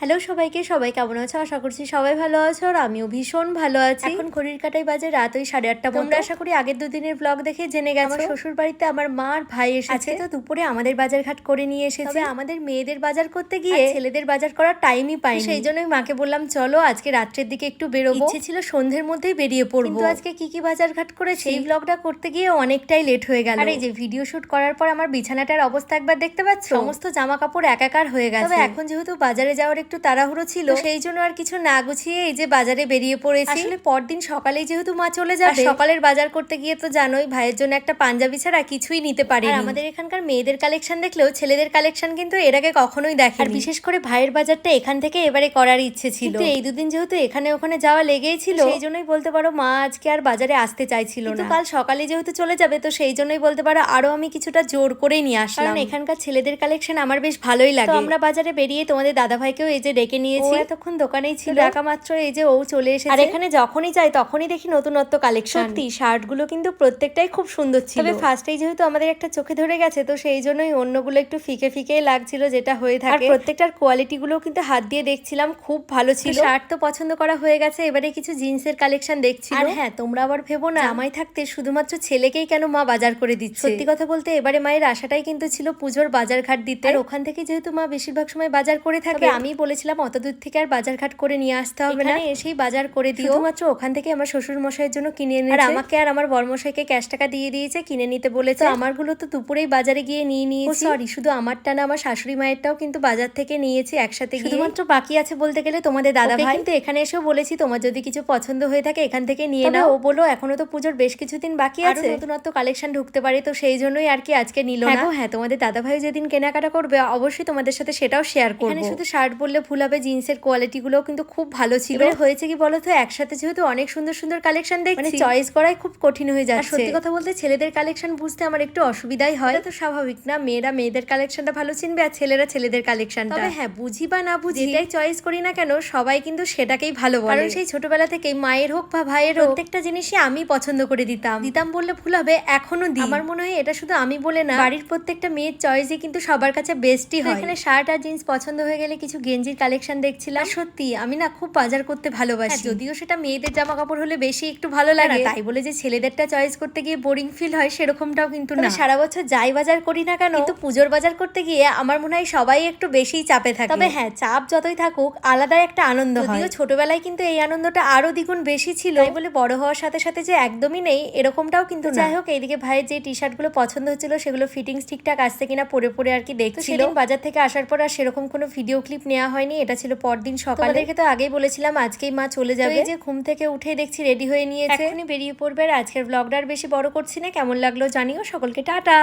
Hello সবাইকে সবাই কেমন আছো? আশা করছি সবাই ভালো আছো আর আমিও ভীষণ ভালো আছি। এখন ঘড়ির কাটাই বাজে রাত ওই সাড়ে আটটা তোমরা আশা করি আগের দুদিনের ব্লগ দেখে জেনে গেছো। আমার শ্বশুর বাড়িতে আমার মা আর ভাই এসেছে। তো দুপুরে আমাদের বাজার ঘাট করে নিয়ে এসেছে। আমাদের মেয়েদের বাজার করতে গিয়ে ছেলেদের বাজার করার টাইমই পাই সেই জন্যই মাকে বললাম চলো আজকে রাত্রের দিকে একটু বেরোবো। ইচ্ছে ছিল সন্ধ্যের মধ্যেই বেরিয়ে পড়ব। কিন্তু আজকে কি কি বাজার ঘাট করে সেই ব্লগটা করতে গিয়ে অনেকটাই লেট হয়ে গেল। আর এই যে ভিডিও শুট করার পর আমার বিছানাটার অবস্থা একবার দেখতে পাচ্ছ? সমস্ত জামা কাপড় একাকার হয়ে গেছে। তবে এখন যেহেতু বাজারে যাওয়ার একটু তাড়াহুড়ো ছিল সেই জন্য আর কিছু না গুছিয়ে এই যে বাজারে বেরিয়ে পড়েছি। আসলে পরদিন সকালেই যেহেতু মা চলে যাবে সকালের বাজার করতে গিয়ে তো জানোই ভাইয়ের জন্য একটা পাঞ্জাবি ছাড়া কিছুই নিতে পারি আমাদের এখানকার মেয়েদের কালেকশন দেখলেও ছেলেদের কালেকশন কিন্তু এর আগে কখনোই দেখে আর বিশেষ করে ভাইয়ের বাজারটা এখান থেকে এবারে করার ইচ্ছে ছিল। এই দুদিন যেহেতু এখানে ওখানে যাওয়া লেগেই ছিল সেই জন্যই বলতে পারো মা আজকে আর বাজারে আসতে চাইছিল না। কাল সকালে যেহেতু চলে যাবে তো সেই জন্যই বলতে পারো আরও আমি কিছুটা জোর করেই নিয়ে আসলাম। এখানকার ছেলেদের কালেকশন আমার বেশ ভালোই লাগে। আমরা বাজারে বেরিয়ে তোমাদের দাদা ভাইকেও এই যে ডেকে নিয়েছি। এতক্ষণ দোকানেই ছিল? ডাকা মাত্র এই যে ও চলে এসেছে। আর এখানে যখনই যাই তখনই দেখি নতুনত্ব কালেকশন সত্যি শার্টগুলো কিন্তু প্রত্যেকটাই খুব সুন্দর ছিল। তবে ফার্স্টেই যেহেতু আমাদের একটা চোখে ধরে গেছে তো সেই জন্যই অন্যগুলো একটু ফিকে ফিকে লাগছিল যেটা হয়ে থাকে। আর প্রত্যেকটার কোয়ালিটি গুলো কিন্তু হাত দিয়ে দেখছিলাম খুব ভালো ছিল। শার্ট তো পছন্দ করা হয়ে গেছে এবারে কিছু জিন্সের কালেকশন দেখছি আর হ্যাঁ তোমরা আবার ভেবো না আমায় থাকতে শুধুমাত্র ছেলেকেই কেন মা বাজার করে দিচ্ছে? সত্যি কথা বলতে এবারে মায়ের আশাটাই কিন্তু ছিল পুজোর বাজার ঘাট দিতে। আর ওখান থেকে যেহেতু মা বেশিরভাগ সময় বাজার করে থাকে আমি বলেছিলাম অত দূর থেকে আর বাজার ঘাট করে নিয়ে আসতে হবে না। এসেই বাজার করে দিও। মাত্র ওখান থেকে আমার শ্বশুর মশাইয়ের জন্য কিনে এনে আর আমাকে আর আমার বরমশাইকে ক্যাশ টাকা দিয়ে দিয়েছে কিনে নিতে বলেছে। আমারগুলো তো দুপুরেই বাজারে গিয়ে নিয়ে নিয়েছি। সরি শুধু আমারটা না আমার শাশুড়ি মায়েরটাও কিন্তু বাজার থেকে নিয়েছি একসাথে গিয়ে। শুধুমাত্র বাকি আছে বলতে গেলে তোমাদের দাদা ভাই কিন্তু এখানে এসেও বলেছি তোমার যদি কিছু পছন্দ হয়ে থাকে এখান থেকে নিয়ে নাও। ও বলো এখনও তো পুজোর বেশ কিছুদিন বাকি আছে। নতুনত্ব কালেকশন ঢুকতে পারে তো সেই জন্যই আর কি আজকে নিল না। হ্যাঁ তোমাদের দাদা ভাই যেদিন কেনাকাটা করবে অবশ্যই তোমাদের সাথে সেটাও শেয়ার করব। শুধু শার্ট বললে ভুল হবে জিন্সের কোয়ালিটি গুলো কিন্তু খুব ভালো ছিল। হয়েছে কি বলো তো একসাথে যেহেতু অনেক সুন্দর সুন্দর কালেকশন দেখছি। মানে চয়েস করাই খুব কঠিন হয়ে যাচ্ছে। সত্যি কথা বলতে ছেলেদের কালেকশন বুঝতে আমার একটু অসুবিধাই হয়। তো স্বাভাবিক না? মেয়েরা মেয়েদের কালেকশনটা ভালো চিনবে আর ছেলেরা ছেলেদের কালেকশন তবে হ্যাঁ বুঝি বা না বুঝি যেটাই চয়েস করি না কেন সবাই কিন্তু সেটাকেই ভালো বলে। কারণ সেই ছোটবেলা থেকেই মায়ের হোক বা ভাইয়ের হোক প্রত্যেকটা জিনিসই আমি পছন্দ করে দিতাম। দিতাম বললে ভুল হবে এখনও দিই। আমার মনে হয় এটা শুধু আমি বলে না বাড়ির প্রত্যেকটা মেয়ের চয়েসই কিন্তু সবার কাছে বেস্টই হয়। এখানে শার্ট আর জিন্স পছন্দ হয়ে গেলে কিছু গেঞ্জির কালেকশন দেখছিলাম। সত্যি আমি না খুব বাজার করতে ভালোবাসি। যদিও সেটা মেয়েদের জামা কাপড় হলে বেশি একটু ভালো লাগে। তাই বলে যে ছেলেদেরটা চয়েস করতে গিয়ে বোরিং ফিল হয় সেরকমটাও কিন্তু না। সারা বছর যাই বাজার করি না কেন কিন্তু পুজোর বাজার করতে গিয়ে আমার মনে হয় সবাই একটু বেশিই চাপে থাকে। তবে হ্যাঁ চাপ যতই থাকুক আলাদা একটা আনন্দ হয়। ছোটবেলায় কিন্তু এই আনন্দটা আরও দ্বিগুণ বেশি ছিল। তাই বলে বড় হওয়ার সাথে সাথে যে একদমই নেই এরকমটাও কিন্তু যাই হোক এইদিকে ভাইয়ের যে টি শার্টগুলো পছন্দ হচ্ছিল সেগুলো ফিটিংস ঠিকঠাক আসছে কিনা পরে পরে আর কি দেখছিল। বাজার থেকে আসার পর আর সেরকম কোনো ভিডিও ক্লিপ নেওয়া হয়নি এটা ছিল পরদিন সকালে। তো আগেই বলেছিলাম আজকেই মা চলে যাবে এই যে ঘুম থেকে উঠে দেখছি রেডি হয়ে নিয়েছে। এখনই বেরিয়ে পড়বে আর আজকের ব্লগটা আর বেশি বড় করছি না কেমন লাগল জানিও। সকলকে টাটা।